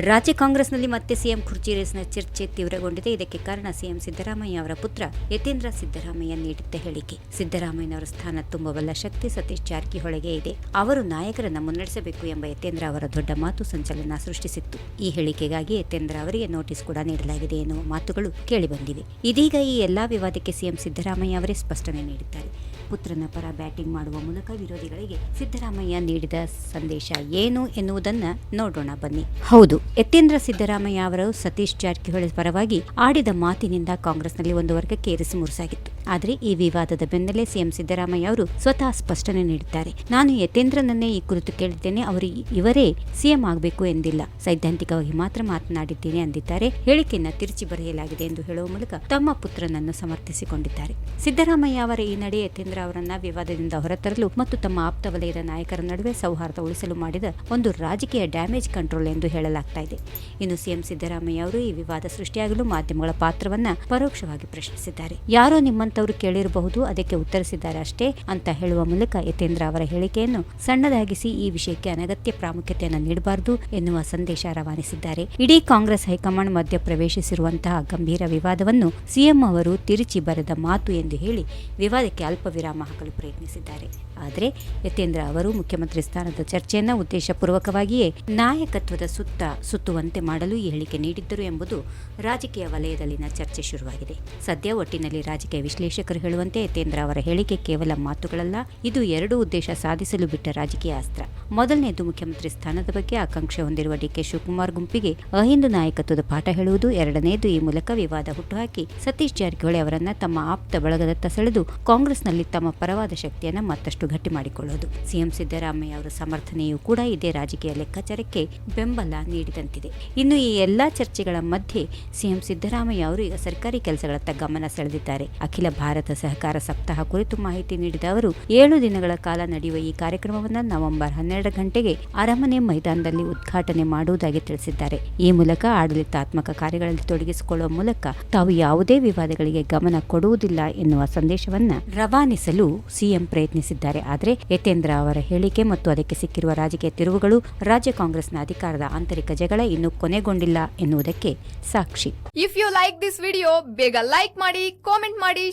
ರಾಜ್ಯ ಕಾಂಗ್ರೆಸ್ನಲ್ಲಿ ಮತ್ತೆ ಸಿಎಂ ಕುರ್ಚಿ ರೇಸ್ನ ಚರ್ಚೆ ತೀವ್ರಗೊಂಡಿದೆ. ಇದಕ್ಕೆ ಕಾರಣ ಸಿಎಂ ಸಿದ್ದರಾಮಯ್ಯ ಅವರ ಪುತ್ರ ಯತೇಂದ್ರ ಸಿದ್ದರಾಮಯ್ಯ ನೀಡಿದ್ದ ಹೇಳಿಕೆ. ಸಿದ್ದರಾಮಯ್ಯನವರ ಸ್ಥಾನ ತುಂಬಬಲ್ಲ ಶಕ್ತಿ ಸತೀಶ್ ಜಾರಕಿಹೊಳಿಗೆ ಇದೆ. ಅವರು ನಾಯಕರನ್ನ ಮುನ್ನಡೆಸಬೇಕು ಎಂಬ ಯತೇಂದ್ರ ಅವರ ದೊಡ್ಡ ಮಾತು ಸಂಚಲನ ಸೃಷ್ಟಿಸಿತ್ತು. ಈ ಹೇಳಿಕೆಗಾಗಿ ಯತೇಂದ್ರ ಅವರಿಗೆ ನೋಟಿಸ್ ಕೂಡ ನೀಡಲಾಗಿದೆ ಎನ್ನುವ ಮಾತುಗಳು ಕೇಳಿಬಂದಿವೆ. ಇದೀಗ ಈ ಎಲ್ಲಾ ವಿವಾದಕ್ಕೆ ಸಿಎಂ ಸಿದ್ದರಾಮಯ್ಯ ಅವರೇ ಸ್ಪಷ್ಟನೆ ನೀಡಿದ್ದಾರೆ. ಪುತ್ರನ ಪರ ಬ್ಯಾಟಿಂಗ್ ಮಾಡುವ ಮೂಲಕ ವಿರೋಧಿಗಳಿಗೆ ಸಿದ್ದರಾಮಯ್ಯ ನೀಡಿದ ಸಂದೇಶ ಏನು ಎನ್ನುವುದನ್ನ ನೋಡೋಣ ಬನ್ನಿ. ಹೌದು. ಯತೇಂದ್ರ ಸಿದ್ದರಾಮಯ್ಯ ಅವರು ಸತೀಶ್ ಜಾರಕಿಹೊಳಿ ಪರವಾಗಿ ಆಡಿದ ಮಾತಿನಿಂದ ಕಾಂಗ್ರೆಸ್ನಲ್ಲಿ ಒಂದು ವರ್ಗಕ್ಕೆ ಇರಿಸಿ ಮುರುಸಾಗಿತ್ತು. ಆದರೆ ಈ ವಿವಾದದ ಬೆನ್ನಲ್ಲೇ ಸಿಎಂ ಸಿದ್ದರಾಮಯ್ಯ ಅವರು ಸ್ವತಃ ಸ್ಪಷ್ಟನೆ ನೀಡಿದ್ದಾರೆ. ನಾನು ಯತೇಂದ್ರನನ್ನೇ ಈ ಕುರಿತು ಕೇಳಿದ್ದೇನೆ, ಅವರು ಇವರೇ ಸಿಎಂ ಆಗಬೇಕು ಎಂದಿಲ್ಲ. ಸೈದ್ಧಾಂತಿಕವಾಗಿ ಮಾತ್ರ ಮಾತನಾಡಿದ್ದೇನೆ ಅಂದಿದ್ದಾರೆ. ಹೇಳಿಕೆಯನ್ನ ತಿರುಚಿ ಬರೆಯಲಾಗಿದೆ ಎಂದು ಹೇಳುವ ಮೂಲಕ ತಮ್ಮ ಪುತ್ರನನ್ನು ಸಮರ್ಥಿಸಿಕೊಂಡಿದ್ದಾರೆ. ಸಿದ್ದರಾಮಯ್ಯ ಅವರ ಈ ನಡೆ ಯತೇಂದ್ರ ಅವರನ್ನ ವಿವಾದದಿಂದ ಹೊರತರಲು ಮತ್ತು ತಮ್ಮ ಆಪ್ತ ವಲಯದ ನಾಯಕರ ನಡುವೆ ಸೌಹಾರ್ದ ಉಳಿಸಲು ಮಾಡಿದ ಒಂದು ರಾಜಕೀಯ ಡ್ಯಾಮೇಜ್ ಕಂಟ್ರೋಲ್ ಎಂದು ಹೇಳಲಾಗ್ತಾ ಇದೆ. ಇನ್ನು ಸಿಎಂ ಸಿದ್ದರಾಮಯ್ಯ ಅವರು ಈ ವಿವಾದ ಸೃಷ್ಟಿಯಾಗಲು ಮಾಧ್ಯಮಗಳ ಪಾತ್ರವನ್ನ ಪರೋಕ್ಷವಾಗಿ ಪ್ರಶ್ನಿಸಿದ್ದಾರೆ. ಯಾರೋ ನಿಮ್ಮಂತವರು ಕೇಳಿರಬಹುದು, ಅದಕ್ಕೆ ಉತ್ತರಿಸಿದ್ದಾರೆ ಅಷ್ಟೇ ಅಂತ ಹೇಳುವ ಮೂಲಕ ಯತೇಂದ್ರ ಅವರ ಹೇಳಿಕೆಯನ್ನು ಸಣ್ಣದಾಗಿಸಿ ಈ ವಿಷಯಕ್ಕೆ ಅನಗತ್ಯ ಪ್ರಾಮುಖ್ಯತೆಯನ್ನು ನೀಡಬಾರದು ಎನ್ನುವ ಸಂದೇಶ ರವಾನಿಸಿದ್ದಾರೆ. ಇಡೀ ಕಾಂಗ್ರೆಸ್ ಹೈಕಮಾಂಡ್ ಮಧ್ಯ ಪ್ರವೇಶಿಸಿರುವಂತಹ ಗಂಭೀರ ವಿವಾದವನ್ನು ಸಿಎಂ ಅವರು ತಿರುಚಿ ಬರೆದ ಮಾತು ಎಂದು ಹೇಳಿ ವಿವಾದಕ್ಕೆ ಅಲ್ಪ ವಿರಾಮ ಹಾಕಲು ಪ್ರಯತ್ನಿಸಿದ್ದಾರೆ. ಆದರೆ ಯತೇಂದ್ರ ಅವರು ಮುಖ್ಯಮಂತ್ರಿ ಸ್ಥಾನದ ಚರ್ಚೆಯನ್ನ ಉದ್ದೇಶಪೂರ್ವಕವಾಗಿಯೇ ನಾಯಕತ್ವದ ಸುತ್ತ ಸುತ್ತುವಂತೆ ಮಾಡಲು ಈ ಹೇಳಿಕೆ ನೀಡಿದ್ದರು ಎಂಬುದು ರಾಜಕೀಯ ವಲಯದಲ್ಲಿನ ಚರ್ಚೆ ಶುರುವಾಗಿದೆ. ಸದ್ಯ ಒಟ್ಟಿನಲ್ಲಿ ರಾಜಕೀಯ ವಿಶ್ಲೇಷಕರು ಹೇಳುವಂತೆ ಯತೇಂದ್ರ ಅವರ ಹೇಳಿಕೆ ಕೇವಲ ಮಾತುಗಳಲ್ಲ, ಇದು ಎರಡು ಉದ್ದೇಶ ಸಾಧಿಸಲು ಬಿಟ್ಟ ರಾಜಕೀಯ ಅಸ್ತ್ರ. ಮೊದಲನೆಯದು ಮುಖ್ಯಮಂತ್ರಿ ಸ್ಥಾನದ ಬಗ್ಗೆ ಆಕಾಂಕ್ಷೆ ಹೊಂದಿರುವ ಡಿಕೆ ಶಿವಕುಮಾರ್ ಗುಂಪಿಗೆ ಅಹಿಂದು ನಾಯಕತ್ವದ ಪಾಠ ಹೇಳುವುದು ಎರಡನೆಯದು ಈ ಮೂಲಕ ವಿವಾದ ಹುಟ್ಟುಹಾಕಿ, ಸತೀಶ್ ಜಾರಕಿಹೊಳಿ ಅವರನ್ನ ತಮ್ಮ ಆಪ್ತ ಬಳಗದತ್ತ ಸೆಳೆದು ಕಾಂಗ್ರೆಸ್ನಲ್ಲಿ ತಮ್ಮ ಪರವಾದ ಶಕ್ತಿಯನ್ನು ಮತ್ತಷ್ಟು ಗಟ್ಟಿ ಮಾಡಿಕೊಳ್ಳುವುದು ಸಿಎಂ ಸಿದ್ದರಾಮಯ್ಯ ಅವರ ಸಮರ್ಥನೆಯೂ ಕೂಡ ಇದೇ ರಾಜಕೀಯ ಲೆಕ್ಕಾಚಾರಕ್ಕೆ ಬೆಂಬಲ ನೀಡಿದಂತಿದೆ. ಇನ್ನು ಈ ಎಲ್ಲಾ ಚರ್ಚೆಗಳ ಮಧ್ಯೆ ಸಿಎಂ ಸಿದ್ದರಾಮಯ್ಯ ಅವರು ಈಗ ಸರ್ಕಾರಿ ಕೆಲಸಗಳತ್ತ ಗಮನ ಸೆಳೆದಿದ್ದಾರೆ. ಅಖಿಲ ಭಾರತ ಸಹಕಾರ ಸಪ್ತಾಹ ಕುರಿತು ಮಾಹಿತಿ ನೀಡಿದ ಅವರು, ಏಳು ದಿನಗಳ ಕಾಲ ನಡೆಯುವ ಈ ಕಾರ್ಯಕ್ರಮವನ್ನು ನವೆಂಬರ್ ಹನ್ನೆರಡು ಗಂಟೆಗೆ ಅರಮನೆ ಮೈದಾನದಲ್ಲಿ ಉದ್ಘಾಟನೆ ಮಾಡುವುದಾಗಿ ತಿಳಿಸಿದ್ದಾರೆ. ಈ ಮೂಲಕ ಆಡಳಿತಾತ್ಮಕ ಕಾರ್ಯಗಳಲ್ಲಿ ತೊಡಗಿಸಿಕೊಳ್ಳುವ ಮೂಲಕ ತಾವು ಯಾವುದೇ ವಿವಾದಗಳಿಗೆ ಗಮನ ಕೊಡುವುದಿಲ್ಲ ಎನ್ನುವ ಸಂದೇಶವನ್ನ ರವಾನಿಸಲು ಸಿಎಂ ಪ್ರಯತ್ನಿಸಿದ್ದಾರೆ. ಆದರೆ ಯತೇಂದ್ರ ಅವರ ಹೇಳಿಕೆ ಮತ್ತು ಅದಕ್ಕೆ ಸಿಕ್ಕಿರುವ ರಾಜಕೀಯ ತಿರುವುಗಳು ರಾಜ್ಯ ಕಾಂಗ್ರೆಸ್ನ ಅಧಿಕಾರದ ಆಂತರಿಕ ಜಗಳ ಇನ್ನೂ ಕೊನೆಗೊಂಡಿಲ್ಲ ಎನ್ನುವುದಕ್ಕೆ ಸಾಕ್ಷಿ. If you like this video ಬೇಗ ಲೈಕ್ ಮಾಡಿ ಕಾಮೆಂಟ್ ಮಾಡಿ